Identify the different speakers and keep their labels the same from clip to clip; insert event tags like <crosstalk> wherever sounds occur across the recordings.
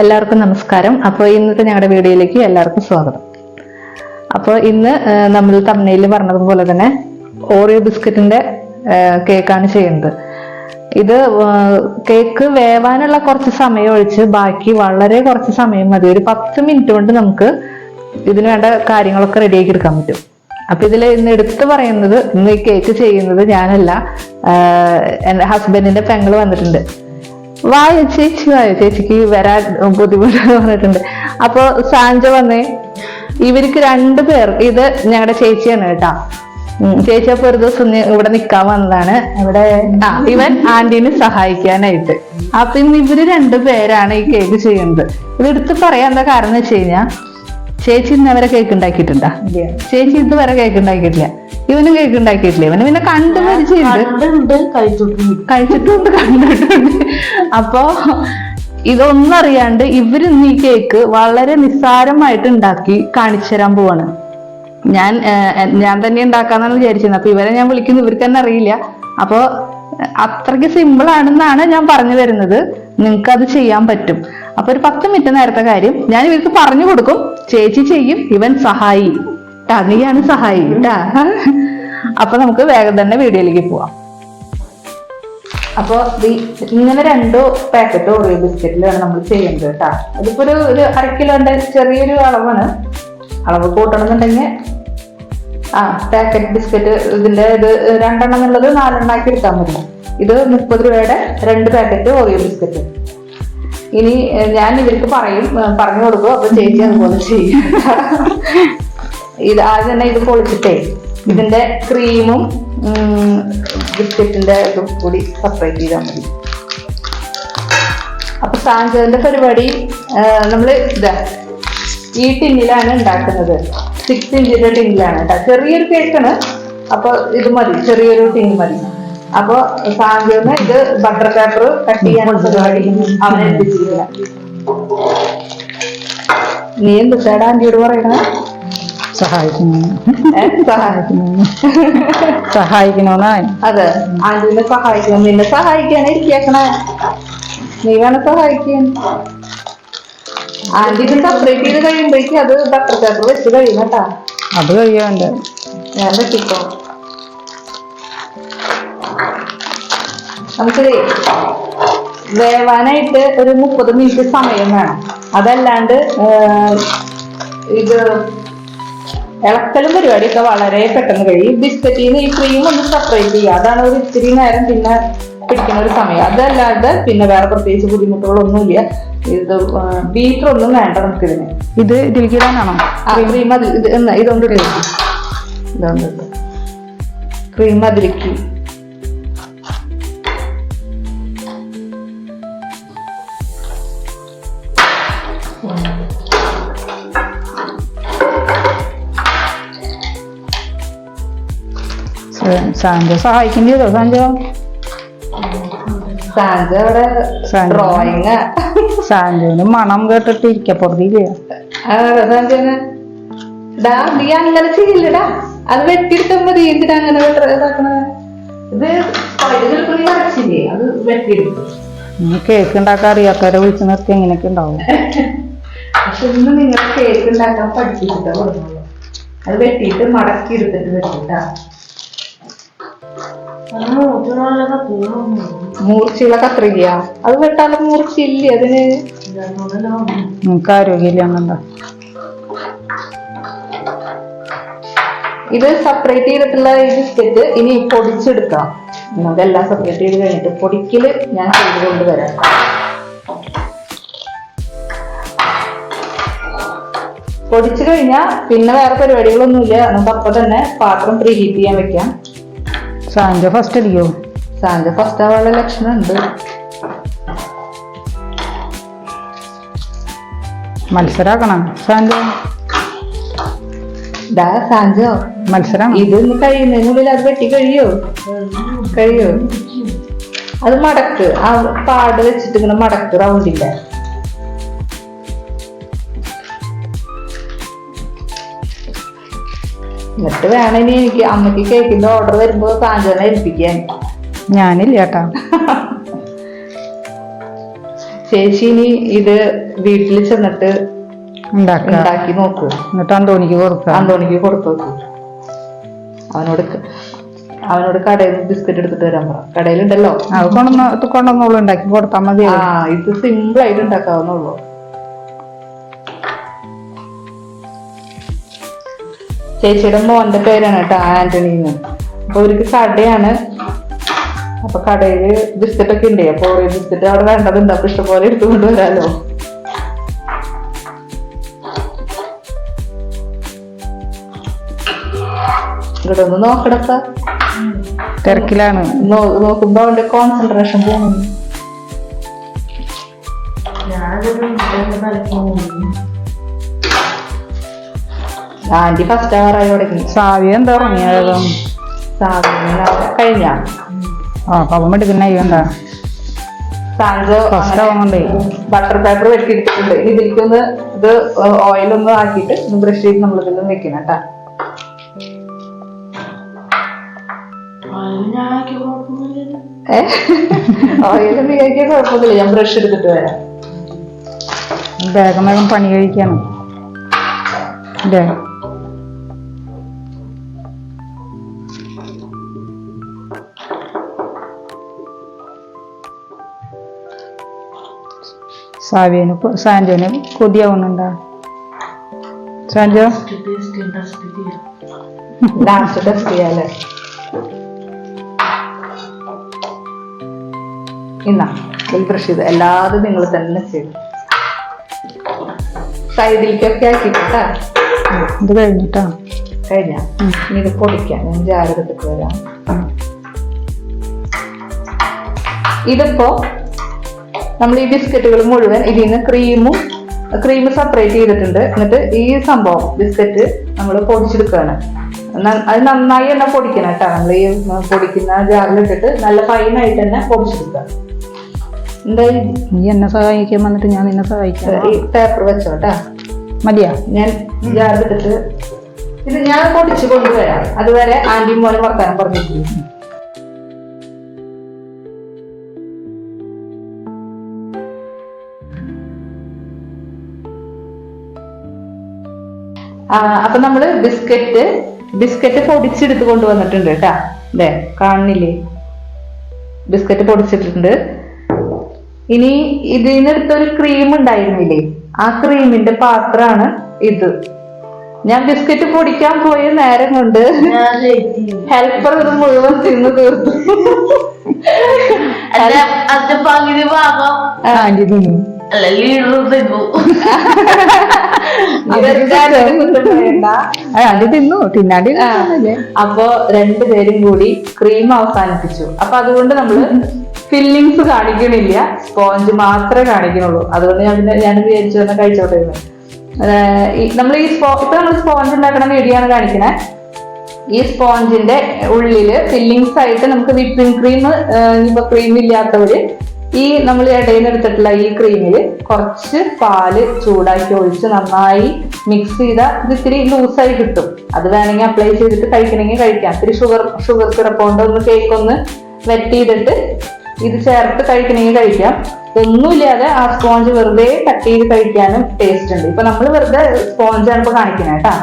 Speaker 1: എല്ലാവർക്കും നമസ്കാരം. അപ്പോൾ ഇന്നത്തെ ഞങ്ങളുടെ വീഡിയോയിലേക്ക് എല്ലാവർക്കും സ്വാഗതം. അപ്പോൾ ഇന്ന് നമ്മൾ തമിഴിൽ പറഞ്ഞതുപോലെ തന്നെ ഓറിയോ ബിസ്ക്കറ്റിന്റെ ആ, കേക്കാണ് ചെയ്യുന്നത്. ഇത് കേക്ക് വേവാനുള്ള കുറച്ച് സമയം ഒഴിച്ച് ബാക്കി വളരെ കുറച്ച് സമയം മതി. ഒരു പത്ത് മിനിറ്റ് കൊണ്ട് നമുക്ക് ഇതിന് വേണ്ട കാര്യങ്ങളൊക്കെ റെഡിയാക്കി എടുക്കാൻ പറ്റും. അപ്പൊ ഇതിൽ ഇന്ന് എടുത്തു പറയുന്നത് ഇന്ന് ഈ കേക്ക് ചെയ്യുന്നത് ഞാനല്ല എന്റെ ഹസ്ബൻഡിന്റെ പെങ്ങൾ വന്നിട്ടുണ്ട്. വായ ചേച്ചി വായ. ചേച്ചിക്ക് വരാൻ ബുദ്ധിമുട്ട് പറഞ്ഞിട്ടുണ്ട്. അപ്പൊ സാഞ്ച വന്നേ ഇവർക്ക് രണ്ടു പേർ ഇത് ഞങ്ങളുടെ ചേച്ചിയാണ് കേട്ടാ. ചേച്ചി അപ്പൊ ഒരു ദിവസം ഇവിടെ നിക്കാൻ വന്നതാണ്. ഇവിടെ ഇവൻ ആന്റീനെ സഹായിക്കാനായിട്ട്. അപ്പൊ ഇന്ന് ഇവർ രണ്ടു പേരാണ് ഈ കേക്ക് ചെയ്യുന്നത്. ഇത് എടുത്ത് പറയാൻ എന്താ കാരണം വെച്ച് കഴിഞ്ഞാ ചേച്ചി ഇന്ന് അവരെ കേക്ക് ഉണ്ടാക്കിയിട്ടുണ്ടാ? ചേച്ചി ഇതുവരെ കേക്ക് ഉണ്ടാക്കിയിട്ടില്ല. ഇവനും കേക്ക് ഉണ്ടാക്കിയിട്ടില്ല. ഇവന് പിന്നെ കണ്ടു പരിചയമുണ്ട്
Speaker 2: കഴിച്ചിട്ടുണ്ട്.
Speaker 1: കണ്ടിട്ടുണ്ട്. അപ്പോ ഇതൊന്നും അറിയാണ്ട് ഇവർ ഈ കേക്ക് വളരെ നിസ്സാരമായിട്ട് ഉണ്ടാക്കി കാണിച്ചു തരാൻ പോവാണ്. ഞാൻ ഞാൻ തന്നെ ഉണ്ടാക്കാന്നാണ് വിചാരിച്ചിരുന്നത്. അപ്പൊ ഇവരെ ഞാൻ വിളിക്കുന്നു. ഇവർക്ക് തന്നെ അറിയില്ല. അപ്പോ അത്രയ്ക്ക് സിമ്പിൾ ആണെന്നാണ് ഞാൻ പറഞ്ഞു തരുന്നത്. നിങ്ങൾക്ക് അത് ചെയ്യാൻ പറ്റും. അപ്പൊ ഒരു പത്ത് മിനിറ്റ് നേരത്തെ കാര്യം. ഞാൻ ഇവർക്ക് പറഞ്ഞു കൊടുക്കും. ചേച്ചി ചെയ്യും ഇവൻ സഹായി. ട്ടാ നീയാണ് സഹായി ട്ടാ. അപ്പൊ നമുക്ക് വേഗം തന്നെ വീഡിയോയിലേക്ക് പോവാം. അപ്പൊ ഇങ്ങനെ രണ്ടോ പാക്കറ്റ് ഓറിയോ ബിസ്ക്കറ്റിലാണ് നമ്മൾ ചെയ്യുന്നത് കേട്ടാ അതിപ്പോ ഒരു ഒരു അര കിലോന്റെ ചെറിയൊരു അളവാണ്. അളവ് കൂട്ടണമെന്നുണ്ടെങ്കിൽ ആ പാക്കറ്റ് ബിസ്ക്കറ്റ് ഇതിന്റെ ഇത് രണ്ടെണ്ണം എന്നുള്ളത് നാലെണ്ണാക്കി എടുക്കാൻ പറ്റും ഇത് മുപ്പത് രൂപയുടെ രണ്ട് പാക്കറ്റ് ഓറിയോ ബിസ്ക്കറ്റ് ഇനി ഞാൻ ഇവർക്ക് പറയും പറഞ്ഞു കൊടുക്കും അപ്പൊ ചേച്ചി അതുപോലെ ചെയ്യും. ഇത് ആദ്യം തന്നെ ഇത് പൊളിച്ചിട്ടേ ഇതിന്റെ ക്രീമും ബിസ്ക്കറ്റിന്റെ ഇതും കൂടി സെപ്പറേറ്റ് ചെയ്താൽ മതി. അപ്പൊ സാഞ്ചതിന്റെ പരിപാടി നമ്മൾ ഇതാ ഈ ടിന്നിലാണ് ഉണ്ടാക്കുന്നത്. സിക്സ് ഇഞ്ചിന്റെ ടിന്നിലാണ് കേട്ടോ. ചെറിയൊരു കേക്കാണ് അപ്പൊ ഇത് മതി ചെറിയൊരു ടിൻ മതി. അപ്പൊ സാഞ്ചറിന് ഇത് ബട്ടർ പേപ്പർ കട്ട് ചെയ്യാനുള്ള പരിപാടി അവനെ ഏൽപ്പിച്ചിരിക്കുക നീ എന്ത് ചേടാ ആന്റിയോട് പറയണേ
Speaker 2: സഹായിക്കുന്നു?
Speaker 1: സഹായിക്കുന്നു.
Speaker 2: സഹായിക്കണമെന്നാ
Speaker 1: അതെ. ആന്റിനെ സഹായിക്കണം. നിന്നെ സഹായിക്കാണ് ഇരിക്കണേ. നീ വേണം സഹായിക്കാൻ ആന്റിന് സെപ്പറേറ്റ് ചെയ്ത് കഴിയുമ്പോഴേക്കും അത് ബട്ടർ പേപ്പർ വെച്ച് കഴിയും കേട്ടാ.
Speaker 2: അത് കഴിയാണ്ട്.
Speaker 1: ഞാൻ വെട്ടിക്കോ. നമുക്ക് വേവാനായിട്ട് ഒരു മുപ്പത് മിനിറ്റ് സമയം വേണം. അതല്ലാണ്ട് ഇത് ഇളക്കലും പരിപാടിയൊക്കെ വളരെ പെട്ടെന്ന് കഴിയും. ബിസ്ക്കറ്റിൽ നിന്ന് ഈ ക്രീം ഒന്ന് സെപ്പറേറ്റ് ചെയ്യുക. അതാണ് ഒരു ഇത്തിരി നേരം പിന്നെ പിടിക്കുന്ന ഒരു സമയം. അതല്ലാതെ പിന്നെ വേറെ പ്രത്യേകിച്ച് ബുദ്ധിമുട്ടുകളൊന്നുമില്ല. ഇത് ബീറ്റർ ഒന്നും വേണ്ട നമുക്കിതിന്.
Speaker 2: ഇത് ഇതിലേക്കിടാനാണോ?
Speaker 1: ആ ക്രീം അതിൽ ഇതുകൊണ്ട് ഇതുകൊണ്ട് ക്രീം അതിലേക്ക്
Speaker 2: സാഞ്ചോ സഹായിക്കേണ്ടി വരുമോ സാഞ്ചോ
Speaker 1: സാൻജോ അവിടെ
Speaker 2: സാഞ്ച.
Speaker 1: ഡ്രോയിങ്
Speaker 2: സാഞ്ചോന് മണം കേട്ടിട്ട് ഇരിക്കപ്പുറത്തില്ല
Speaker 1: നീ അങ്ങനെ ചെയ്യില്ലടാ അത് വെട്ടിയെടുത്താൽ മതി എന്തിനാ അങ്ങനെ ഇത് അരച്ചില്ലേ അത് വെട്ടിയെടുക്കും
Speaker 2: നീ കേക്ക് ഉണ്ടാക്കാൻ അറിയാത്തവരെ വിളിച്ചു നിർത്തി എങ്ങനെയൊക്കെ ഉണ്ടാവും.
Speaker 1: പക്ഷെ ഇന്ന് നിങ്ങൾ കേക്ക് ഉണ്ടാക്കാൻ പഠിപ്പിച്ചിട്ടാ അത് വെട്ടിയിട്ട് മടക്കി എടുത്തിട്ട് വെച്ചിട്ടാ. മൂർച്ചയുള്ള കത്രിക അത് വെട്ടാലും മൂർച്ചയില്ലേ അതിന്?
Speaker 2: നമുക്ക് ആരോഗ്യമില്ല എന്നുണ്ടോ
Speaker 1: ഇത് സെപ്പറേറ്റ് ചെയ്തിട്ടുള്ള ഈ ബിസ്ക്കറ്റ് ഇനി പൊടിച്ചെടുക്കാം. നമുക്കെല്ലാം സെപ്പറേറ്റ് ചെയ്ത് കഴിഞ്ഞിട്ട് പൊടിക്കൽ ഞാൻ ചെയ്ത് കൊണ്ടുവരാം പൊടിച്ചു കഴിഞ്ഞാൽ പിന്നെ വേറെ പരിപാടികളൊന്നുമില്ല. നമുക്ക് അപ്പൊ തന്നെ പാത്രം പ്രീഹീറ്റ് ചെയ്യാൻ വെക്കാം.
Speaker 2: സാഞ്ചോ ഫസ്റ്റ് അടിക്കോ
Speaker 1: സാഞ്ച ഫസ്റ്റ് ആവാനുള്ള ലക്ഷണം ഉണ്ട്
Speaker 2: മത്സരാക്കണം
Speaker 1: ഡാ സാഞ്ചോ
Speaker 2: മത്സരം.
Speaker 1: ഇത് കഴിയുന്നതിനുള്ളിൽ അത് വെട്ടി കഴിയോ? കഴിയോ? അത് മടക്ക്. ആ പാട് വെച്ചിട്ട് ഇങ്ങനെ മടക്ക് റൗണ്ടില്ല എന്നിട്ട് വേണം ഇനി എനിക്ക് അമ്മയ്ക്ക് കേക്കിന്റെ ഓർഡർ വരുമ്പോ സാഞ്ചനെ ഏൽപ്പിക്കാൻ.
Speaker 2: ഞാനില്ല കേട്ടാ
Speaker 1: ചേച്ചി ഇനി ഇത് വീട്ടിൽ ചെന്നിട്ട് ഉണ്ടാക്കി. നോക്കൂ.
Speaker 2: എന്നിട്ട് അന്തോണിക്ക് കൊടുക്കുക
Speaker 1: അന്തോണിക്ക് കൊടുത്തു നോക്കൂ. അവനോട് അവനോട് കടയിൽ നിന്ന് ബിസ്ക്കറ്റ് എടുത്തിട്ട് വരാൻ പറ. കടയിലുണ്ടല്ലോ.
Speaker 2: അത് കൊണ്ടുവന്ന് കൊണ്ടുവന്നോളൂ. ഉണ്ടാക്കി കൊടുത്താൽ മതി
Speaker 1: ആ ഇത് സിമ്പിൾ ആയിട്ട് ഉണ്ടാക്കാവുന്നുള്ളൂ ചേച്ചിയുടെ മോന്റെ പേരാണ് കേട്ടോ ആന്റണിന്ന് അപ്പൊ ഇവർക്ക് കടയാണ്. അപ്പൊ കടയിൽ ബിസ്ക്കറ്റ് ഒക്കെ ഉണ്ട്. അപ്പൊ ഒരു ബിസ്ക്കറ്റ് അവിടെ വേണ്ടതുണ്ട്. അപ്പൊ ഇഷ്ടംപോലെ എടുത്തുകൊണ്ട് വരാലോ ഇവിടെ ഒന്ന് നോക്കടക്ക
Speaker 2: തിരക്കിലാണ്.
Speaker 1: നോക്കുമ്പോ അവന്റെ കോൺസെൻട്രേഷൻ പോകുന്നു ആന്റി ഫസ്റ്റ് അവറായി തുടങ്ങി
Speaker 2: സാവ്യ എന്താ തുടങ്ങിയത്
Speaker 1: സാധനം കഴിഞ്ഞ?
Speaker 2: ആ എടുക്കുന്ന
Speaker 1: ബട്ടർ പേപ്പർ വെട്ടിയിട്ടുണ്ട് ഇതിലേക്കൊന്ന് ഇത് ഓയിലൊന്ന് ആക്കിയിട്ട് ഒന്ന് ബ്രഷ് ചെയ്ത് നമ്മൾ ഇതിലും വെക്കണം കേട്ടാ. ഏ? ഓയിൽ നീക്കിയ കുഴപ്പമൊന്നുമില്ല. ഞാൻ ബ്രഷ് എടുത്തിട്ട് വരാം.
Speaker 2: വേഗം വേഗം പണി കഴിക്കാണ്. അല്ലേ സാവിയന് സാന്റോന് സാൻജോന് കൊതിയാവുന്നുണ്ടാ? സാൻജോ
Speaker 1: ഡാൻസ് ടെസ്റ്റ് ചെയ്യാല്ലേ? ഇന്നാ ബ്രഷ് ചെയ്ത് എല്ലാതും നിങ്ങൾ തന്നെ ചെയ്തു. സൈഡിലേക്കൊക്കെ ആക്കിട്ടാ
Speaker 2: ഇത് കഴിഞ്ഞിട്ടാ?
Speaker 1: കഴിഞ്ഞ? ഇനി ഇത് പൊടിക്കാം. ഞാൻ ജാഗ്രതക്ക് വരാം. ഇതിപ്പോ നമ്മൾ ഈ ബിസ്ക്കറ്റുകൾ മുഴുവൻ ഇതിൽ നിന്ന് ക്രീമും ക്രീം സെപ്പറേറ്റ് ചെയ്തിട്ടുണ്ട്. എന്നിട്ട് ഈ സംഭവം ബിസ്ക്കറ്റ് നമ്മൾ പൊടിച്ചെടുക്കുകയാണ് അത് നന്നായി തന്നെ പൊടിക്കണം കേട്ടോ. നമ്മൾ ഈ പൊടിക്കുന്ന ജാറിലിട്ടിട്ട് നല്ല ഫൈനായിട്ട് തന്നെ പൊടിച്ചെടുക്കുക. എന്തായാലും
Speaker 2: നീ എന്നെ സഹായിക്കാൻ വന്നിട്ട് ഞാൻ നിന്നെ സഹായിക്കാം.
Speaker 1: ഈ പേപ്പർ വെച്ചോട്ടാ
Speaker 2: മതിയാ?
Speaker 1: ഞാൻ ജാറിലിട്ടിട്ട് ഇത് ഞാൻ പൊടിച്ച് കൊണ്ടുവരാം. അതുവരെ ആന്റി മോനെ വർത്താനം പറഞ്ഞിട്ടില്ല അപ്പൊ നമ്മൾ ബിസ്ക്കറ്റ് ബിസ്ക്കറ്റ് പൊടിച്ചെടുത്ത് കൊണ്ടുവന്നിട്ടുണ്ട് കേട്ടാ. അതെ കാണുന്നില്ലേ? ബിസ്ക്കറ്റ് പൊടിച്ചിട്ടുണ്ട്. ഇനി ഇതിനടുത്തൊരു ക്രീം ഉണ്ടായിരുന്നില്ലേ? ആ ക്രീമിന്റെ പാത്രമാണ് ഇത്. ഞാൻ ബിസ്ക്കറ്റ് പൊടിക്കാൻ പോയ നേരം കൊണ്ട് ഹെൽപ്പർ ഇത് മുഴുവൻ തിന്നു തീർത്തു.
Speaker 3: പകുതി ഭാഗം
Speaker 2: ആന്റി തിന്നു.
Speaker 3: ലീഡർ തിന്നു?
Speaker 1: തിന്നാടി അപ്പൊ രണ്ടുപേരും കൂടി ക്രീം അവസാനിപ്പിച്ചു. അപ്പൊ അതുകൊണ്ട് നമ്മൾ ഫില്ലിങ്സ് കാണിക്കണില്ല. സ്പോഞ്ച് മാത്രമേ കാണിക്കണുള്ളൂ. അതുകൊണ്ട് ഞാൻ പിന്നെ ഞാൻ വിചാരിച്ചു തന്നെ കഴിച്ചോട്ടെ നമ്മൾ ഈ സ്പോ ഇപ്പൊ നമ്മൾ സ്പോഞ്ച് ഉണ്ടാക്കണ വീഡിയോ ആണ് കാണിക്കണേ. ഈ സ്പോഞ്ചിന്റെ ഉള്ളിൽ ഫില്ലിങ്സ് ആയിട്ട് നമുക്ക് വിപ്പിംഗ് ക്രീം ഇപ്പൊ ക്രീം ഇല്ലാത്തവര് ഈ നമ്മൾ ഇടയിൽ നിന്ന് എടുത്തിട്ടുള്ള ഈ ക്രീമിൽ കുറച്ച് പാൽ ചൂടാക്കി ഒഴിച്ച് നന്നായി മിക്സ് ചെയ്താൽ ഇത് ഇത്തിരി ലൂസായി കിട്ടും. അത് വേണമെങ്കിൽ അപ്ലൈ ചെയ്തിട്ട് കഴിക്കണമെങ്കിൽ കഴിക്കാം. ഇത്തിരി ഷുഗർ ഷുഗർ സിറപ്പ് കൊണ്ട് ഒന്ന് കേക്ക് ഒന്ന് വെറ്റ് ചെയ്തിട്ട് ഇത് ചേർത്ത് കഴിക്കണമെങ്കിൽ കഴിക്കാം. ഒന്നുമില്ലാതെ ആ സ്പോഞ്ച് വെറുതെ കട്ട് ചെയ്ത് കഴിക്കാനും ടേസ്റ്റ് ഉണ്ട്. ഇപ്പൊ നമ്മൾ വെറുതെ സ്പോഞ്ചാണ് ഇപ്പൊ കാണിക്കുന്നത് കേട്ടാ.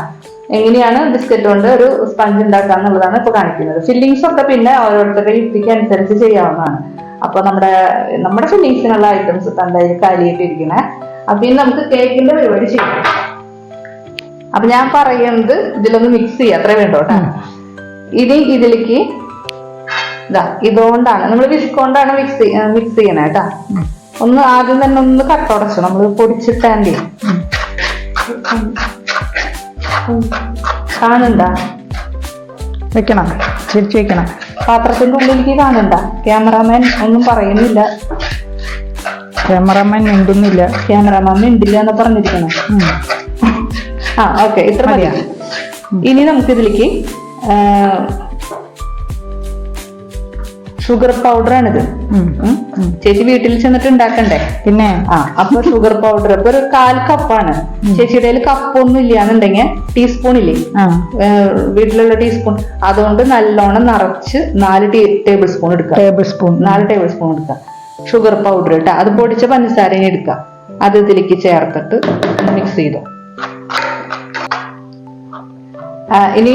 Speaker 1: എങ്ങനെയാണ് ബിസ്ക്കറ്റ് കൊണ്ട് ഒരു സ്പഞ്ച് ഉണ്ടാക്കുക എന്നുള്ളതാണ് ഇപ്പൊ കാണിക്കുന്നത്. ഫില്ലിങ്സ് ഒക്കെ പിന്നെ ഓരോരുത്തരുടെ യുക്തിക്ക് അനുസരിച്ച് ചെയ്യാവുന്നതാണ്. അപ്പൊ നമ്മുടെ നമ്മുടെ ഫില്ലിങ്സിനുള്ള ഐറ്റംസ് എന്തായാലും കാലിയിട്ടിരിക്കുന്നത് അപ്പൊ ഇനി നമുക്ക് കേക്കിന്റെ പരിപാടി ചെയ്യാം. അപ്പൊ ഞാൻ പറയുന്നത് ഇതിലൊന്ന് മിക്സ് ചെയ്യാം. അത്രേ വേണ്ടോ ഇനി ഇതിലേക്ക് ഇതാ ഇതുകൊണ്ടാണ്. നമ്മൾ വിസ്കൊണ്ടാണ് മിക്സ് മിക്സ് ചെയ്യണേ കേട്ടാ. ഒന്ന് ആദ്യം തന്നെ ഒന്ന് കട്ടുടച്ചു നമ്മൾ പൊടിച്ചിട്ടാണ്ടി. കാണണ്ട
Speaker 2: വെക്കണം. തിരിച്ചു വെക്കണം.
Speaker 1: പാത്രത്തിന്റെ ഉള്ളിലേക്ക് കാണണ്ട. ക്യാമറാമാൻ ഒന്നും പറയുന്നില്ല.
Speaker 2: ക്യാമറമാൻ മിണ്ടുന്നില്ല.
Speaker 1: ക്യാമറാമാൻ മിണ്ടില്ല എന്ന് പറഞ്ഞിരിക്കണം. ആ ഓക്കെ. ഇത്ര മതിയാ. ഇനി നമുക്ക് ഇതിലേക്ക് ഷുഗർ പൗഡർ ആണിത്.
Speaker 2: ഉം.
Speaker 1: ചേച്ചി വീട്ടിൽ ചെന്നിട്ട് ഉണ്ടാക്കണ്ടേ
Speaker 2: പിന്നെ?
Speaker 1: ആ അപ്പൊ ഷുഗർ പൗഡർ ഇപ്പൊ ഒരു കാൽ കപ്പാണ്. ചേച്ചിയുടെ കപ്പൊന്നും ഇല്ലാന്നുണ്ടെങ്കിൽ ടീസ്പൂൺ ഇല്ലേ വീട്ടിലുള്ള ടീസ്പൂൺ. അതുകൊണ്ട് നല്ലോണം നിറച്ച് നാല് ടേബിൾ സ്പൂൺ എടുക്കുക.
Speaker 2: ടേബിൾ സ്പൂൺ
Speaker 1: നാല് ടേബിൾ സ്പൂൺ എടുക്കുക. ഷുഗർ പൗഡർ ഇട്ട. അത് പൊടിച്ച പഞ്ചസാരയും എടുക്കുക. അത് ഇതിലേക്ക് ചേർത്തിട്ട് മിക്സ് ചെയ്തോ. ഇനി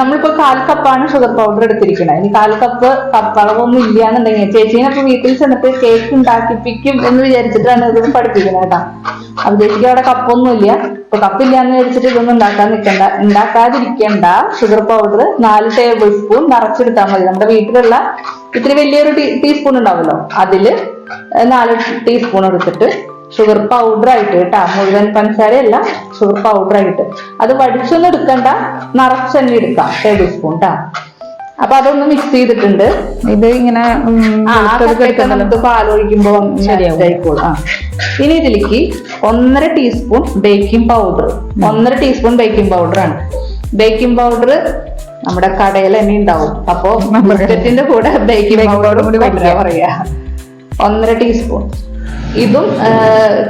Speaker 1: നമ്മളിപ്പോ കാൽ കപ്പാണ് ഷുഗർ പൗഡർ എടുത്തിരിക്കുന്നത് ഇനി കാൽ കപ്പ് കപ്പളവൊന്നും ഇല്ല ഇല്ലാന്നുണ്ടെങ്കിൽ ചേച്ചീനെ ഇപ്പൊ വീട്ടിൽ ചെന്നിട്ട് കേക്ക് ഉണ്ടാക്കിപ്പിക്കും എന്ന് വിചാരിച്ചിട്ടാണ് ഇത് പഠിപ്പിക്കുന്നത് കേട്ടാ. അപ്പൊ ചേച്ചിക്ക് അവിടെ കപ്പൊന്നും ഇല്ല. ഇപ്പൊ കപ്പില്ലാന്ന് വിചാരിച്ചിട്ട് ഇതൊന്നും ഉണ്ടാക്കാൻ നിൽക്കണ്ട ഉണ്ടാക്കാതിരിക്കണ്ട. ഷുഗർ പൗഡർ നാല് ടേബിൾ സ്പൂൺ നിറച്ചെടുത്താൽ മതി. നമ്മുടെ വീട്ടിലുള്ള ഇത്തിരി വലിയൊരു ടീസ്പൂൺ ഉണ്ടാവുമല്ലോ. അതിൽ നാല് ടീസ്പൂൺ എടുത്തിട്ട് ഷുഗർ പൗഡർ ആയിട്ട് കേട്ടാ. മുഴുവൻ പഞ്ചസാരയല്ല ഷുഗർ പൗഡർ ആയിട്ട്. അത് വടിച്ചൊന്നും എടുക്കണ്ട നിറച്ചെണ്ണ എടുക്കാം. ടേബിൾ സ്പൂൺ ട്ടാ. അപ്പൊ അതൊന്ന് മിക്സ് ചെയ്തിട്ടുണ്ട്.
Speaker 2: ഇത് ഇങ്ങനെ.
Speaker 1: നമുക്ക് പാലൊഴിക്കുമ്പോ
Speaker 2: ശരിയാവും.
Speaker 1: ഇനി ഇതിലേക്ക് ഒന്നര ടീസ്പൂൺ ബേക്കിംഗ് പൗഡർ ഒന്നര ടീസ്പൂൺ ബേക്കിംഗ് പൗഡർ ആണ്. ബേക്കിംഗ് പൗഡർ നമ്മുടെ കടയിൽ തന്നെ ഉണ്ടാവും. അപ്പോ ബിസ്ക്കറ്റിന്റെ കൂടെ ബേക്കിംഗ് പൗഡർ
Speaker 2: കൂടി
Speaker 1: പറയാ. ഒന്നര ടീസ്പൂൺ ഇതും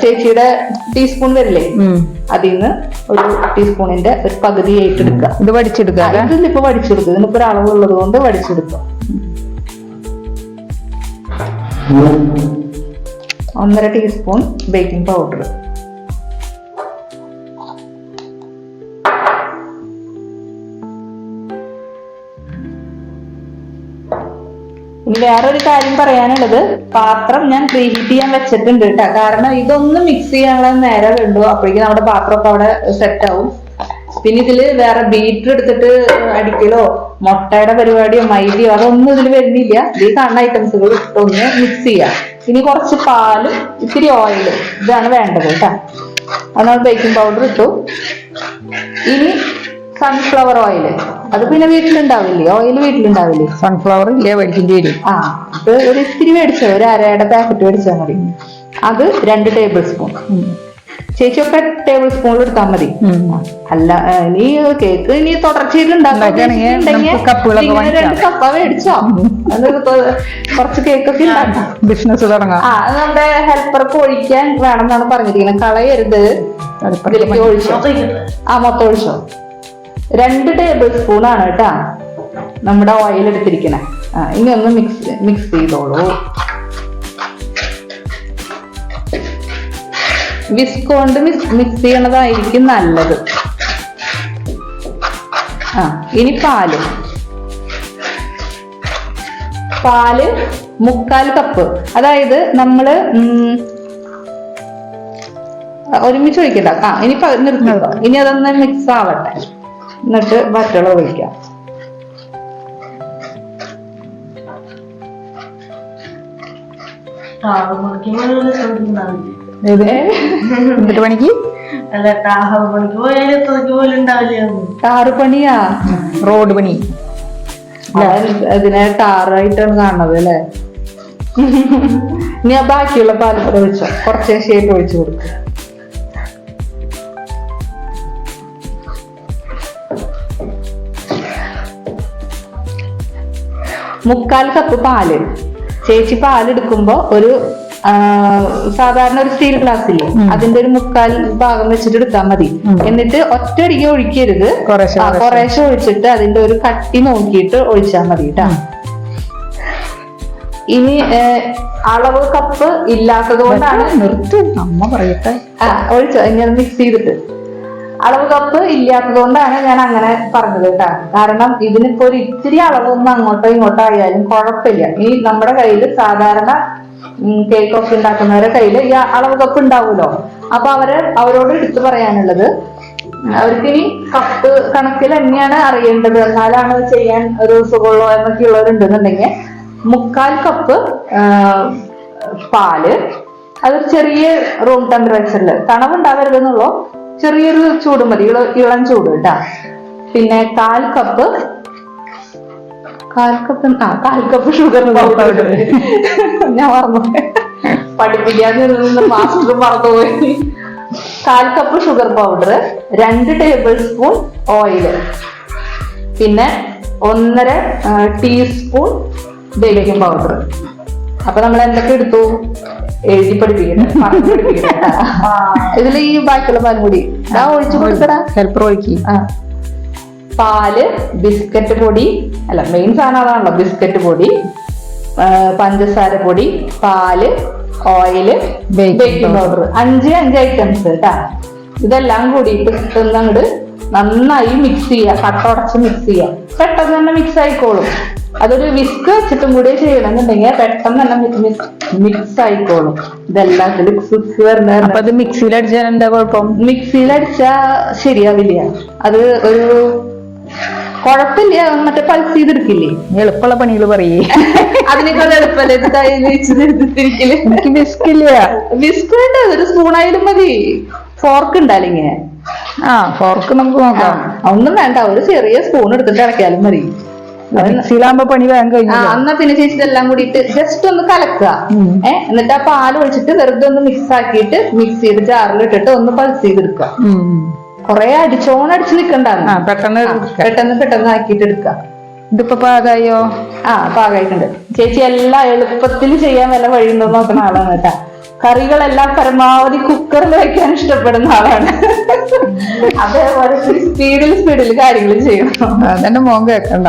Speaker 1: ചേച്ചിയുടെ ടീസ്പൂൺ വരില്ലേ. അതിൽ നിന്ന് ഒരു ടീസ്പൂണിന്റെ ഒരു പകുതി ഏറ്റെടുക്കുക
Speaker 2: ഇത് വടിച്ചെടുക്കുക അല്ലേ?
Speaker 1: ഇതിപ്പോ വടിച്ചെടുക്കുക ഇതിനിപ്പോ ഒരു അളവുള്ളത് കൊണ്ട് വടിച്ചെടുക്കുക ഒന്നര ടീസ്പൂൺ ബേക്കിംഗ് പൗഡർ ഇനി വേറൊരു കാര്യം പറയാനുള്ളത്. പാത്രം ഞാൻ പ്രീഹീറ്റ് ചെയ്യാൻ വെച്ചിട്ടുണ്ട് കേട്ടോ. കാരണം ഇതൊന്ന് മിക്സ് ചെയ്യാനുള്ള നേരം വേണ്ടു. അപ്പോഴേക്കും നമ്മുടെ പാത്രമൊക്കെ അവിടെ സെറ്റ് ആവും. പിന്നെ ഇതിൽ വേറെ ബീറ്റർ എടുത്തിട്ട് അടിക്കലോ മുട്ടയുടെ പരിപാടിയോ മൈദിയോ അതൊന്നും ഇതിൽ വരുന്നില്ല. ഈ കാണുന്ന ഐറ്റംസുകൾ ഇട്ടൊന്ന് മിക്സ് ചെയ്യാം. ഇനി കുറച്ച് പാലും ഇത്തിരി ഓയിലും ഇതാണ് വേണ്ടത് കേട്ടോ. അത് ബേക്കിംഗ് പൗഡർ ഇട്ടു. ഇനി സൺഫ്ലവർ ഓയിൽ അത് പിന്നെ വീട്ടിലുണ്ടാവില്ലേ? ഓയിൽ വീട്ടിലുണ്ടാവില്ലേ?
Speaker 2: സൺഫ്ലവർ ഇല്ലേ? മേടിക്കേണ്ടി വരും.
Speaker 1: ആ അത് ഒരു ഇത്തിരി മേടിച്ചോ? ഒരു അരയുടെ പാക്കറ്റ് മേടിച്ചാൽ മതി. അത് രണ്ട് ടേബിൾ സ്പൂൺ ചേച്ചിയൊക്കെ ടേബിൾ സ്പൂണിൽ എടുത്താൽ മതി. അല്ല നീ ഇനി കേക്ക് ഇനി. രണ്ട് കപ്പ മേടിച്ചോ? കുറച്ച് കേക്കൊക്കെ ഉണ്ടാക്കാം.
Speaker 2: ബിസിനസ് തുടങ്ങാം.
Speaker 1: ആ നമ്മുടെ ഹെൽപ്പർക്ക് ഒഴിക്കാൻ വേണം എന്നാണ് പറഞ്ഞിരിക്കുന്നത്. കളയരുത്. ഒഴിച്ചോ? ആ മൊത്തം ഒഴിച്ചോ? രണ്ട് ടേബിൾ സ്പൂൺ ആണ് കേട്ടാ നമ്മുടെ ഓയിൽ എടുത്തിരിക്കണേ. ഇനി ഒന്ന് മിക്സ് മിക്സ് ചെയ്തോളൂ. വിസ്ക് കൊണ്ട് മിക്സ് മിക്സ് ചെയ്യണതായിരിക്കും നല്ലത്. ആ ഇനി പാൽ. പാൽ മുക്കാൽ കപ്പ് അതായത് നമ്മൾ ഒരുമിച്ച് ഒഴിക്കണ്ട. ആ ഇനി നിർത്തിക്കോ. ഇനി അതൊന്ന് മിക്സ് ആവട്ടെ. എന്നിട്ട് വറ്റള ഒഴിക്കാം.
Speaker 2: എന്നിട്ട് പണിക്ക്
Speaker 1: ടാറ് പണിയാ?
Speaker 2: റോഡ് പണി.
Speaker 1: അതിനെ ടാറായിട്ടാണ് കാണുന്നത് അല്ലേ? ഇനി ആ ബാക്കിയുള്ള പാൽ കൂടെ ഒഴിച്ചോ. കുറച്ച് ശേഷം ഒഴിച്ചു കൊടുക്കും. മുക്കാൽ കപ്പ് പാൽ. ചേച്ചി പാൽ എടുക്കുമ്പോ ഒരു സാധാരണ ഒരു സ്റ്റീൽ ഗ്ലാസ് ഇല്ലേ? അതിന്റെ ഒരു മുക്കാൽ ഭാഗം വെച്ചിട്ട് എടുത്താൽ മതി. എന്നിട്ട് ഒറ്റയടിക്ക് ഒഴിക്കരുത്.
Speaker 2: കുറേശ്ശെ,
Speaker 1: ഒഴിച്ചിട്ട് അതിന്റെ ഒരു കട്ടി നോക്കിയിട്ട് ഒഴിച്ചാൽ മതി കേട്ടാ ഇനി അളവ് കപ്പ് ഇല്ലാത്തത് കൊണ്ടാണ്
Speaker 2: നിർത്തി. അമ്മ പറയട്ടെ.
Speaker 1: ഒഴിച്ചോ ഇങ്ങനെ മിക്സ് ചെയ്തിട്ട്. അളവ് കപ്പ് ഇല്ലാത്തത് കൊണ്ടാണ് ഞാൻ അങ്ങനെ പറഞ്ഞത് കേട്ടോ. കാരണം ഇതിനിപ്പോ ഒരു ഇത്തിരി അളവൊന്നും അങ്ങോട്ടോ ഇങ്ങോട്ടോ ആയാലും കുഴപ്പമില്ല. ഈ നമ്മുടെ കയ്യിൽ സാധാരണ കേക്ക് ഒക്കെ ഉണ്ടാക്കുന്നവരുടെ കയ്യിൽ ഈ അളവ് കപ്പ് ഉണ്ടാവുമല്ലോ. അപ്പൊ അവർ അവരോട് എടുത്തു പറയാനുള്ളത് അവർക്ക് ഇനി കപ്പ് കണക്കിൽ തന്നെയാണ് അറിയേണ്ടത്. എന്നാലാണ് ചെയ്യാൻ ഒരു സുഖമുള്ളോ എന്നൊക്കെ ഉള്ളവരുണ്ടെന്നുണ്ടെങ്കിൽ മുക്കാൽ കപ്പ് പാൽ അത് ചെറിയ റൂം ടെമ്പറേച്ചറിൽ തണവുണ്ടാവരുതെന്നുള്ളൂ? ചെറിയൊരു ചൂട് മതി ഇള ഇളം ചൂട് കേട്ടാ പിന്നെ കാൽ കപ്പ് കാൽ കപ്പ് ആ കാൽ കപ്പ് ഷുഗർ പൗഡർ. ഞാൻ മറന്നു പഠിപ്പിക്കാതെ മാസ്റ്റർ മറന്നുപോയി കാൽ കപ്പ് ഷുഗർ പൗഡർ രണ്ട് ടേബിൾ സ്പൂൺ ഓയിൽ പിന്നെ ഒന്നര ടീസ്പൂൺ ബേക്കിംഗ് പൗഡർ അപ്പൊ നമ്മൾ എന്തൊക്കെ എടുത്തു? എഴുതി പഠിപ്പിക്കട്ടെ <laughs> പറഞ്ഞു ഇതിൽ ഈ ബാക്കിയുള്ള പാലും കൂടി. ഞാൻ ഒഴിച്ചു കൊടുക്കടാ.
Speaker 2: ഹെൽപ്പർ ഒഴിക്കി.
Speaker 1: പാൽ ബിസ്ക്കറ്റ് പൊടി അല്ല മെയിൻ സാധനം അതാണല്ലോ ബിസ്ക്കറ്റ് പൊടി പഞ്ചസാര പൊടി പാൽ
Speaker 2: ഓയിൽ
Speaker 1: ബേക്കിംഗ് പൗഡർ അഞ്ച് അഞ്ച് ഐറ്റംസ് കേട്ടാ ഇതെല്ലാം കൂടിയിട്ട് അങ്ങോട്ട് നന്നായി മിക്സ് ചെയ്യുക കട്ട ഉടച്ച് മിക്സ് ചെയ്യുക പെട്ടെന്ന് തന്നെ മിക്സ് ആയിക്കോളും. അതൊരു വിസ്ക് വെച്ചിട്ടും കൂടി ചെയ്യണമെന്നുണ്ടെങ്കിൽ പെട്ടെന്ന് തന്നെ മിക്സ് ആയിക്കോളും. ഇതെല്ലാം
Speaker 2: അപ്പൊ അത് മിക്സിയിൽ അടിച്ചാൽ എന്താ കുഴപ്പം?
Speaker 1: മിക്സിയിൽ അടിച്ചാ ശരിയാവില്ല. അത് ഒരു കുഴപ്പമില്ല. മറ്റേ പൾസ് ചെയ്തെടുക്കില്ലേ?
Speaker 2: എളുപ്പമുള്ള പണികൾ പറയേ.
Speaker 1: അതിനേക്കാൾ എളുപ്പമല്ലേ? വേണ്ട. ഒരു സ്പൂണായാലും മതി. ഫോർക്ക്
Speaker 2: ആ ഫോർക്ക് നമുക്ക് നോക്കാം.
Speaker 1: ഒന്നും വേണ്ട. ഒരു ചെറിയ സ്പൂൺ എടുത്തിട്ട് ഇളക്കിയാലും മതി.
Speaker 2: മിക്സിയിലാകുമ്പോ പണി വേഗം
Speaker 1: ആ
Speaker 2: കഴിഞ്ഞു
Speaker 1: എന്നാ പിന്നെ ചേച്ചി ഇതെല്ലാം കൂടിയിട്ട് ജസ്റ്റ് ഒന്ന് കലക്കുക. ഏഹ് എന്നിട്ട് ആ പാൽ ഒഴിച്ചിട്ട് വെറുതെ ഒന്ന് മിക്സ് ആക്കിയിട്ട് മിക്സ് ചെയ്ത് ജാറിൽ ഇട്ടിട്ട് ഒന്ന് പൾസ് ചെയ്തെടുക്കുക. കൊറേ അടിച്ചോണടിച്ച് നിക്കണ്ടാന്ന്.
Speaker 2: പെട്ടെന്ന്
Speaker 1: പെട്ടെന്ന് പെട്ടെന്ന് ആക്കിയിട്ട് എടുക്കുക.
Speaker 2: ഇതിപ്പോ പാകായോ?
Speaker 1: ആ പാകായിട്ടുണ്ട്. ചേച്ചി എല്ലാം എളുപ്പത്തിൽ ചെയ്യാൻ വല്ല വഴിയുണ്ടോ നോക്കുന്ന ആളാണ് കേട്ടാ. കറികളെല്ലാം പരമാവധി കുക്കറിൽ വെക്കാൻ ഇഷ്ടപ്പെടുന്ന ആളാണ്. അതേപോലെ <laughs> സ്പീഡിൽ സ്പീഡിൽ കാര്യങ്ങൾ ചെയ്യണം
Speaker 2: അതെന്നെ മോൻ കേക്കണ്ട.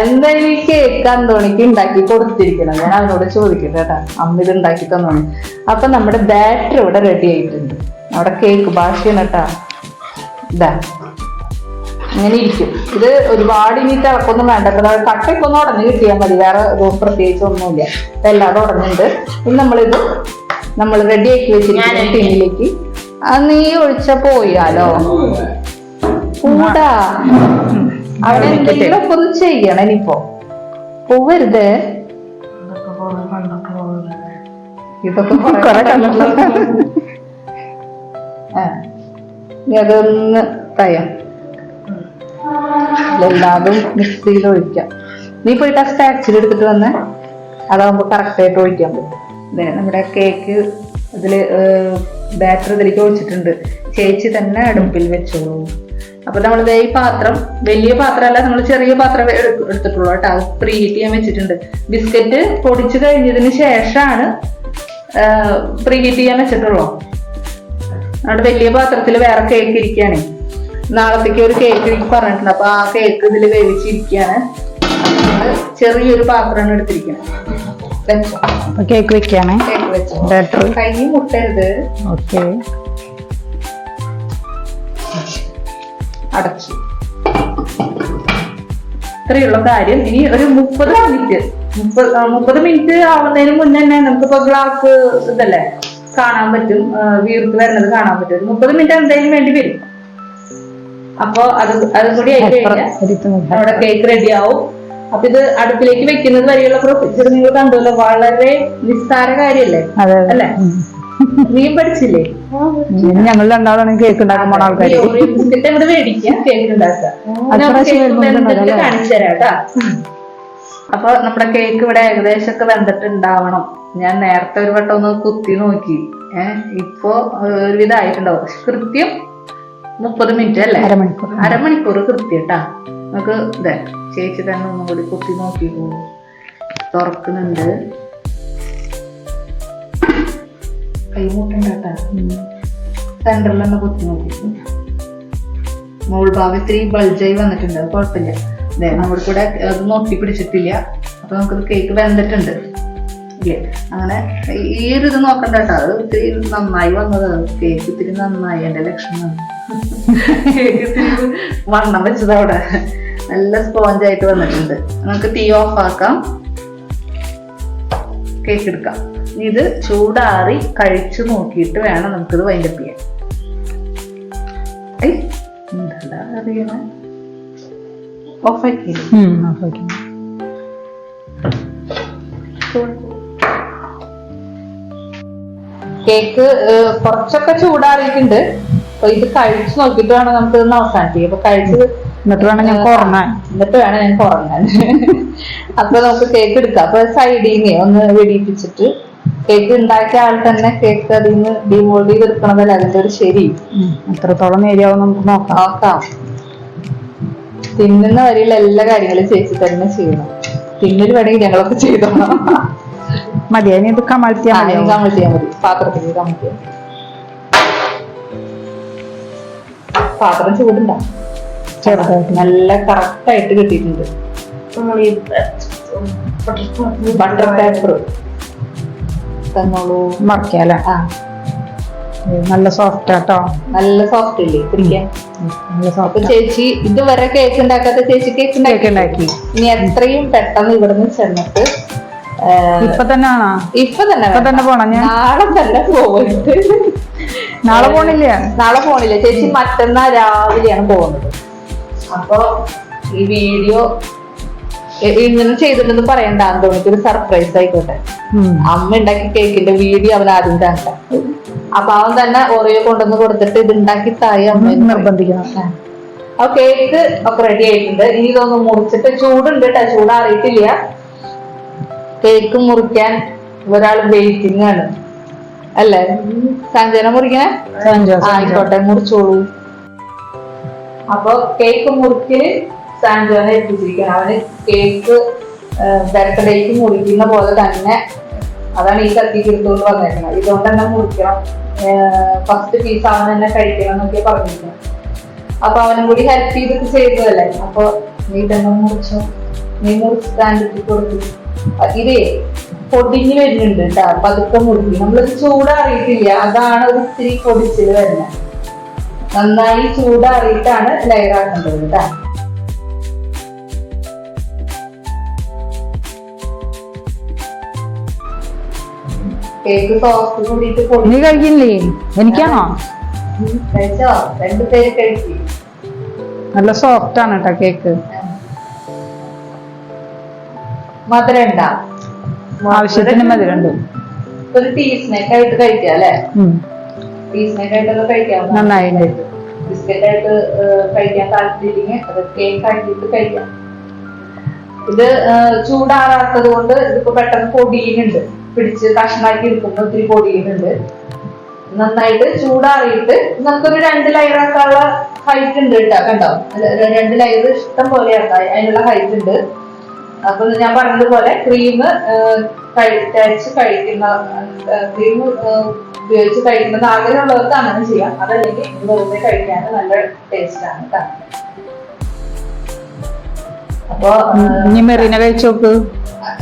Speaker 1: എന്തായാലും ഈ കേക്ക് അന്തോണിക്ക് ഉണ്ടാക്കി കൊടുത്തിരിക്കണം ഞാൻ അവനോട് ചോദിക്കട്ടെ കേട്ടാ. അമ്മ ഇത് ഉണ്ടാക്കി തന്നോണി അപ്പൊ നമ്മുടെ ബാറ്ററി ഇവിടെ റെഡി ആയിട്ടുണ്ട്. അവിടെ കേക്ക് ഭാഷയാണ് കേട്ടാ. ഇതാ. ഇങ്ങനെ ഇരിക്കും. ഇത് ഒരുപാട് ഇനി തിളക്കൊന്നും വേണ്ട. കട്ടയ്ക്ക് ഒന്ന് ഉടഞ്ഞ് കിട്ടിയാൽ മതി. വേറെ ദിവസം പ്രത്യേകിച്ച് ഒന്നുമില്ല. ഇപ്പൊ എല്ലാതും ഉടഞ്ഞിട്ടുണ്ട് ഇനി നമ്മളിത് നമ്മൾ റെഡി ആക്കി വെച്ചിരിക്കുന്ന ടീമിലേക്ക് ആ നീ ഒഴിച്ച പോയാലോ? കൂടാ. അവിടെ എന്തെങ്കിലും ഒക്കെ ഒന്ന് ചെയ്യണം ഇനിയിപ്പോ. പോവരുത്. ഇതൊക്കെ നീ അതൊന്ന് തയ്യാം. എല്ലാതും മിക്സിയിൽ ഒഴിക്കാം. നീ പോയിട്ട് ആ സ്റ്റാച്ചിൽ എടുത്തിട്ട് വന്ന് അതാകുമ്പോൾ കറക്റ്റ് ആയിട്ട് ഒഴിക്കാൻ പറ്റും. നമ്മുടെ കേക്ക് ഇതിൽ ബാറ്റർ ഇതിലേക്ക് ഒഴിച്ചിട്ടുണ്ട്. ചേച്ചി തന്നെ അടുപ്പിൽ വെച്ചോളൂ. അപ്പൊ നമ്മൾ ഈ പാത്രം വലിയ പാത്രമല്ല നമ്മൾ ചെറിയ പാത്രം എടുത്തിട്ടുള്ളൂ കേട്ടോ. അത് പ്രീ ഹീറ്റ് ചെയ്യാൻ വെച്ചിട്ടുണ്ട്. ബിസ്ക്കറ്റ് പൊടിച്ചു കഴിഞ്ഞതിന് ശേഷമാണ് പ്രീ ഹീറ്റ് ചെയ്യാൻ വെച്ചിട്ടുള്ളൂ. അവിടെ വലിയ പാത്രത്തിൽ വേറെ കേക്ക് ഇരിക്കുകയാണ്. നാളത്തേക്ക് ഒരു കേക്ക് എനിക്ക് പറഞ്ഞിട്ടുണ്ട്. അപ്പൊ ആ കേക്ക് ഇതിൽ വേവിച്ചിരിക്കുകയാണ്. നമ്മൾ ചെറിയൊരു പാത്രമാണ് എടുത്തിരിക്കുന്നത്.
Speaker 2: കേക്ക് വെക്കാണേ
Speaker 1: കൈ മുട്ടരുത്.
Speaker 2: ഓക്കെ
Speaker 1: അടച്ചു. ഇത്രയുള്ള കാര്യം. ഇനി ഒരു മുപ്പത് മിനിറ്റ് മുപ്പത് മുപ്പത് മിനിറ്റ് ആവുന്നതിന് മുന്നേ തന്നെ നമുക്കിപ്പോ ഗ്ലാസ് ഇതല്ലേ? കാണാൻ പറ്റും. വീർത്ത് വരുന്നത് കാണാൻ പറ്റും. മുപ്പത് മിനിറ്റ് എന്തായാലും വേണ്ടി വരും. അപ്പൊ അത് അതും കൂടി അവിടെ കഴിഞ്ഞാൽ കേക്ക് റെഡി ആവും. അപ്പൊ ഇത് അടുപ്പിലേക്ക് വെക്കുന്നത് വരെയുള്ള പ്രൊസീജർ നിങ്ങൾ കണ്ടല്ലോ വളരെ നിസ്സാര കാര്യല്ലേ? അല്ലെ? നീ പഠിച്ചില്ലേ?
Speaker 2: ഞങ്ങൾ രണ്ടാളാണ് കേക്ക് ഉണ്ടാക്കാൻ പോണ ആൾക്കാര്.
Speaker 1: ഇവിടെ അങ്ങോട്ട് മേടിക്കാം കേക്ക് ഉണ്ടാക്കാം
Speaker 2: അടുത്ത
Speaker 1: നമുക്ക്
Speaker 2: പ്രാവശ്യം
Speaker 1: കേക്ക്
Speaker 2: വരുമ്പോൾ
Speaker 1: വെന്തിട്ട്
Speaker 2: കൊണ്ടുവരാം,
Speaker 1: കാണിച്ചു തരാം കേട്ടാ. അപ്പൊ നമ്മുടെ കേക്ക് ഇവിടെ ഏകദേശം ഒക്കെ വെന്തിട്ടുണ്ടാവണം. ഞാൻ നേരത്തെ ഒരു വട്ടം ഒന്ന് കുത്തി നോക്കി. ഏഹ് ഇപ്പൊ ഒരുവിധം ആയിട്ടുണ്ടാവും. കൃത്യം മുപ്പത് മിനിറ്റ് അല്ലേ?
Speaker 2: അരമണിക്കൂർ.
Speaker 1: അരമണിക്കൂർ കൃത്യട്ടാ. നമുക്ക് ഇതേ ചേച്ചി തന്നെ ഒന്നും കൂടി കുത്തി നോക്കിക്കോ തുറക്കുന്നുണ്ട്. കൈമുട്ടുണ്ടാട്ടാ സെന്ററിൽ തന്നെ കുത്തി നോക്കി. മോൾ ഭാവി ഇത്തിരി ബൾജായി വന്നിട്ടുണ്ട് അത് കുഴപ്പമില്ല. അതെ നമ്മുടെ കൂടെ അത് നോക്കി പിടിച്ചിട്ടില്ല. അപ്പൊ നമുക്കത് കേക്ക് വെന്തിട്ടുണ്ട്. ഇല്ലേ? അങ്ങനെ ഈ ഒരു ഇത് നോക്കണ്ട കേട്ടോ അത് ഇത്തിരി നന്നായി വന്നത്. കേക്ക് ഇത്തിരി നന്നായി. എന്റെ ലക്ഷണം വണ്ണം വെച്ചത് അവിടെ. നല്ല സ്പോഞ്ച് ആയിട്ട് വന്നിട്ടുണ്ട്. നമുക്ക് തീ ഓഫ് ആക്കാം. കേക്ക് എടുക്കാം. ഇത് ചൂടാറി കഴിച്ചു നോക്കിയിട്ട് വേണം നമുക്കിത് വൈൻഡപ്പ് ചെയ്യാൻ. എന്താ അറിയണേ? കേക്ക് കുറച്ചൊക്കെ ചൂടാറിയിട്ടുണ്ട്. അപ്പൊ ഇത് കഴിച്ചു നോക്കിയിട്ട് വേണം നമുക്ക് ഇതൊന്ന് അവസാനിപ്പിക്കാം. അപ്പൊ കഴിച്ച്
Speaker 2: എന്നിട്ട് വേണം ഞാൻ കുറങ്ങാൻ
Speaker 1: എന്നിട്ട് വേണം ഞാൻ കുറങ്ങാൻ <laughs> അപ്പൊ നമുക്ക് കേക്ക് എടുക്കാം. അപ്പൊ സൈഡിങ് ഒന്ന് വെടിയിപ്പിച്ചിട്ട് കേക്ക് ഉണ്ടാക്കിയ ആൾ തന്നെ കേക്ക് അതിൽ നിന്ന് ഡിമോൾഡ് ചെയ്തെടുക്കണതല്ല? അതിന്റെ ഒരു ശരി.
Speaker 2: എത്രത്തോളം നേരിയാവും നമുക്ക് നോക്കാം.
Speaker 1: നോക്കാം. തിന്നുന്ന വരെയുള്ള എല്ലാ കാര്യങ്ങളും ചേച്ചി തന്നെ ചെയ്യണം. തിന്നൽ വേണമെങ്കിൽ ഞങ്ങളൊക്കെ ചെയ്തോളാം.
Speaker 2: മതി അതിനെ ഇത് കമഴ്ത്തിയാ
Speaker 1: മതി
Speaker 2: കമഴ്ത്തിയാൽ
Speaker 1: ഇനി കമഴ്ത്തി ചെയ്യാൻ മതി. പാത്രം ചൂടുണ്ടാ നല്ല കറക്റ്റ് ആയിട്ട് കിട്ടിയിട്ടുണ്ട്. ബട്ടർ പേപ്പർ തന്നോളൂ.
Speaker 2: മറക്കാല
Speaker 1: ആ.
Speaker 2: നല്ല സോഫ്റ്റ് ആട്ടോ.
Speaker 1: നല്ല സോഫ്റ്റ് ഇല്ലേ? പിടിക്കാൻ
Speaker 2: നല്ല
Speaker 1: അപ്പൊ
Speaker 2: സോഫ്റ്റ്
Speaker 1: ചേച്ചി ഇതുവരെ കേക്ക് ഉണ്ടാക്കാത്ത ചേച്ചി കേക്ക് ഉണ്ടാക്കി. ഇനി എത്രയും പെട്ടെന്ന് ഇവിടുന്ന് ചെന്നിട്ട്
Speaker 2: ഇപ്പൊ തന്നെ ആണോ
Speaker 1: ഇപ്പൊ തന്നെ
Speaker 2: ഇപ്പൊ തന്നെ. പോണം ഞാൻ?
Speaker 1: നാളെ തന്നെ പോയിട്ട്
Speaker 2: നാളെ പോണില്ല?
Speaker 1: നാളെ പോണില്ല. ചേച്ചി മറ്റന്നാ രാവിലെയാണ് പോകുന്നത്. അപ്പൊ ഈ വീഡിയോ ഇങ്ങനെ ചെയ്തിട്ടുണ്ടെന്ന് പറയണ്ട അന്തോണിക്ക് ഒരു സർപ്രൈസ് ആയിക്കോട്ടെ. അമ്മ ഉണ്ടാക്കി കേക്കിന്റെ വീഡിയോ അവൻ ആദ്യം കാണട്ടെ അപ്പൊ അവൻ തന്നെ ഓറിയോ കൊണ്ടുവന്ന് കൊടുത്തിട്ട് ഇത് ഉണ്ടാക്കി തായി അമ്മ.
Speaker 2: നിർബന്ധിക്കണം.
Speaker 1: അപ്പൊ കേക്ക് ഒക്കെ റെഡി ആയിട്ടുണ്ട്. ഇനി ഇതൊന്ന് മുറിച്ചിട്ട് ചൂടുണ്ട് കേട്ടോ ചൂടാറിയിട്ടില്ല. കേക്ക് മുറിക്കാൻ ഒരാൾ വെയിറ്റിംഗ് ആണ്. അല്ലേ? സഞ്ജന മുറിക്കണേ. ആയിക്കോട്ടെ മുറിച്ചോളൂ. അപ്പൊ കേക്ക് മുറിക്കൽ സഞ്ജന എത്തിച്ചിരിക്കണം അവന് കേക്ക് ബർത്ത്ഡേക്ക് മുറിക്കുന്ന പോലെ തന്നെ അതാണ് ഈ കത്തിക്ക് കിട്ടുമെന്ന് വന്നേക്കുന്നത്. ഇതുകൊണ്ട് തന്നെ മുറിക്കണം. ഫസ്റ്റ് പീസ് അവൻ തന്നെ കഴിക്കണം എന്നൊക്കെ പറഞ്ഞിരിക്കണം അപ്പൊ അവനും കൂടി ഹെൽപ്പ് ചെയ്തിട്ട് ചെയ്തതല്ലേ? അപ്പൊ നീ തന്നെ മുറിച്ചോ? നീ മുറിച്ച് സ്റ്റാൻഡ് കൊടുത്തു അ- ഇതേ പൊടിഞ്ഞ് വരുന്നുണ്ട് കേട്ടോ അപ്പൊ അതൊക്കെ മുറിക്കും. നമ്മൾ ചൂടാറിയിട്ടില്ല. അതാണ് ഒരു ഇത്തിരി പൊടിച്ചിൽ വരുന്നത്. നന്നായി ചൂടാറിയിട്ടാണ് ലെയർ ആക്കേണ്ടത് കേട്ടോ കേക്ക് സോഫ്റ്റ് കൂടിയിട്ട് പൊടി
Speaker 2: നീ കഴിക്കില്ലേ? എനിക്കാണോ?
Speaker 1: കഴിച്ചോ? രണ്ടു പേര് കഴിക്കും.
Speaker 2: നല്ല സോഫ്റ്റ് ആണ് കേട്ടോ കേക്ക്.
Speaker 1: മധുരം ഉണ്ടാവും
Speaker 2: ആവശ്യത്തിന് മധുരമുണ്ട്
Speaker 1: ഒരു ടീ സ്നാക്ക് ആയിട്ട് കഴിക്കാം അല്ലെ?
Speaker 2: ഉം.
Speaker 1: ടീ സ്നാക്ക് ആയിട്ടൊക്കെ കഴിക്കാം.
Speaker 2: നന്നായിണ്ട്.
Speaker 1: ബിസ്ക്കറ്റ് ആയിട്ട് കഴിക്കാൻ താല്പര്യമില്ലെങ്കിൽ അത് കേക്ക് ആക്കിയിട്ട് കഴിക്കാം. ഇത് ചൂടാറാത്തത് കൊണ്ട് ഇതിപ്പോ പെട്ടെന്ന് പൊടിയുന്നുണ്ട്. പിടിച്ച് കഷ്ണാക്കി എടുക്കുമ്പോൾ ഒത്തിരി പൊടിയുന്നുണ്ട്. നന്നായിട്ട് ചൂടാറിയിട്ട് നമുക്കൊരു രണ്ട് ലയർ ആക്കാനുള്ള ഹൈറ്റ് ഉണ്ട് കേട്ടോ കണ്ടോ? രണ്ട് ലയർ ഇഷ്ടം പോലെ ആക്കാം. അതിനുള്ള ഹൈറ്റ് ഉണ്ട് അപ്പൊ ഞാൻ പറഞ്ഞതുപോലെ ക്രീം തേച്ച് കഴിക്കുന്ന ക്രീം ഉപയോഗിച്ച് കഴിക്കുന്നത് ആഗ്രഹമുള്ളവർക്ക് അങ്ങനെ ചെയ്യാം. അതല്ലെങ്കിൽ വെറുതെ കഴിക്കാൻ നല്ല ടേസ്റ്റ് ആണ് കേട്ടോ അപ്പൊ.
Speaker 2: ഇനി മെറീന കഴിച്ചു നോക്ക്.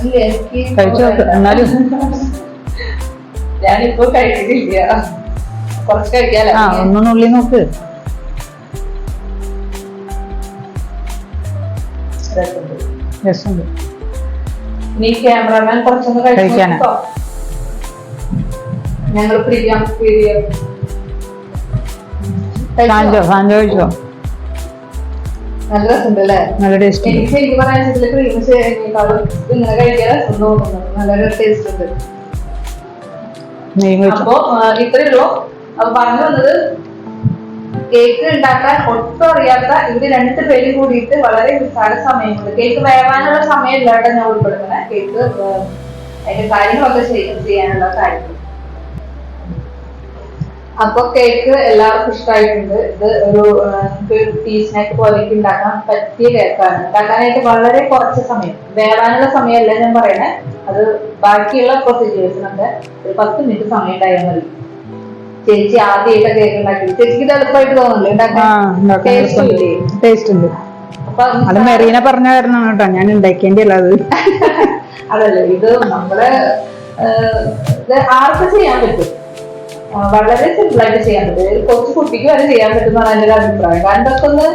Speaker 1: ഇല്ല, എനിക്ക്
Speaker 2: കഴിച്ചു നോക്ക് എന്നാലും.
Speaker 1: ഞാനിപ്പോ കഴിച്ചിട്ടില്ല കുറച്ച് കഴിക്കാലോ?
Speaker 2: ആ ഒന്നുള്ളി നോക്ക്.
Speaker 1: രസമുണ്ട്.
Speaker 2: രസമുണ്ട്.
Speaker 1: നീ ക്യാമറമാൻ കുറച്ചൊന്ന്
Speaker 2: കഴിക്കാനാ?
Speaker 1: ഞങ്ങൾ പ്രിയം പ്രിയം
Speaker 2: സാഞ്ചോ സാഞ്ചോ കഴിച്ചോ?
Speaker 1: നല്ല രസമുണ്ട് അല്ലേ
Speaker 2: നല്ല ടേസ്റ്റ്
Speaker 1: എനിക്ക് ശരിക്കും പറയാൻ ക്രീം ഇങ്ങനെ കഴിക്കാൻ രസം തോന്നുന്നു. നല്ലൊരു ടേസ്റ്റ് ഉണ്ട്. അപ്പോ ഇത്രയുള്ളൂ അപ്പൊ പറഞ്ഞു വന്നത് കേക്ക് ഉണ്ടാക്കാൻ ഒട്ടും അറിയാത്ത ഇവർ രണ്ട് പേരും കൂടിയിട്ട് വളരെ നിസ്സാര സമയം കൊണ്ട് കേക്ക് വേവാനുള്ള സമയം ഇല്ലാണ്ട് ഞാൻ ഉൾപ്പെടുന്നത് കേക്ക് അതിന്റെ കാര്യങ്ങളൊക്കെ ചെയ്യ- ചെയ്യാനുള്ള കാര്യങ്ങൾ. അപ്പൊ കേക്ക് എല്ലാവർക്കും ഇഷ്ടമായിട്ടുണ്ട് ഇത് ഒരു ആ, നമുക്ക് ടീ സ്നാക്ക് പോലെയൊക്കെ ഉണ്ടാക്കാൻ പറ്റിയ കേക്കാണ്. ഉണ്ടാക്കാനായിട്ട് വളരെ കുറച്ച് സമയം. വേവാനുള്ള സമയമല്ല ഞാൻ പറയണേ. അത് ബാക്കിയുള്ള പ്രൊസീജിയേഴ്സിനൊക്കെ ഒരു പത്ത് മിനിറ്റ് സമയം ഉണ്ടായാൽ മതി. ചേച്ചി ആദ്യമായിട്ട് കേക്ക് ഉണ്ടാക്കി ചേച്ചിക്ക് എളുപ്പമായിട്ട്?
Speaker 2: ടേസ്റ്റ് ഉണ്ട്.
Speaker 1: അപ്പൊ
Speaker 2: അത് മെറീന പറഞ്ഞ കാരണം കേട്ടോ. ഞാൻ ഉണ്ടാക്കേണ്ടി അല്ല അത് <laughs>
Speaker 1: അതല്ലേ ഇത് നമ്മൾ ആർക്കും ചെയ്യാൻ പറ്റും. വളരെ സിമ്പിൾ ആയിട്ട് ചെയ്യാൻ പറ്റും. കൊച്ചു കുട്ടിക്ക് വരെ ചെയ്യാൻ പറ്റും എന്നാണ് എന്റെ ഒരു അഭിപ്രായം. കാരണം ഇതൊക്കെ ഒന്ന്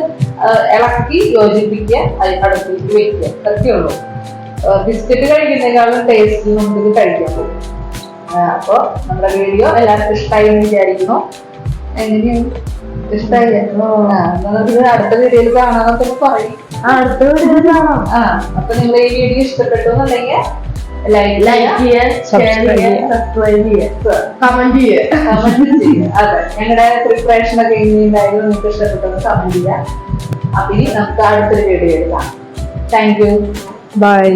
Speaker 1: ഇളക്കി യോജിപ്പിക്കുക അടുപ്പിലേക്ക് വെക്കുക. ഇതൊക്കെ ബിസ്ക്കറ്റ് കഴിക്കുന്നതിനേക്കാളും ടേസ്റ്റ് നമുക്ക് കഴിക്കാൻ പോകും അപ്പൊ നമ്മുടെ വീഡിയോ എല്ലാവർക്കും ഇഷ്ടമായി എന്ന് വിചാരിക്കുന്നു. എങ്ങനെയാണ്? ഇഷ്ടമായി അടുത്ത വീഡിയോയിൽ കാണാന്നൊക്കെ പറയും.
Speaker 3: അടുത്ത വീഡിയോ കാണാം.
Speaker 1: ആ അപ്പൊ നിങ്ങൾ ഈ വീഡിയോ ഇഷ്ടപ്പെട്ടു എന്നുണ്ടെങ്കിൽ ലൈക്ക്
Speaker 3: ചെയ്യാൻ. സബ്സ്ക്രൈബ് ചെയ്യുക കമന്റ്
Speaker 1: ചെയ്യുക അതെ ഞങ്ങളുടെ പ്രിപ്പറേഷൻ ഒക്കെ നിങ്ങൾക്ക് ഇഷ്ടപ്പെട്ടത് കമന്റ് ചെയ്യാം അപ്പൊ ഇനി നമുക്ക് അടുത്തൊരു വീഡിയോ എടുക്കാം. Thank you
Speaker 2: by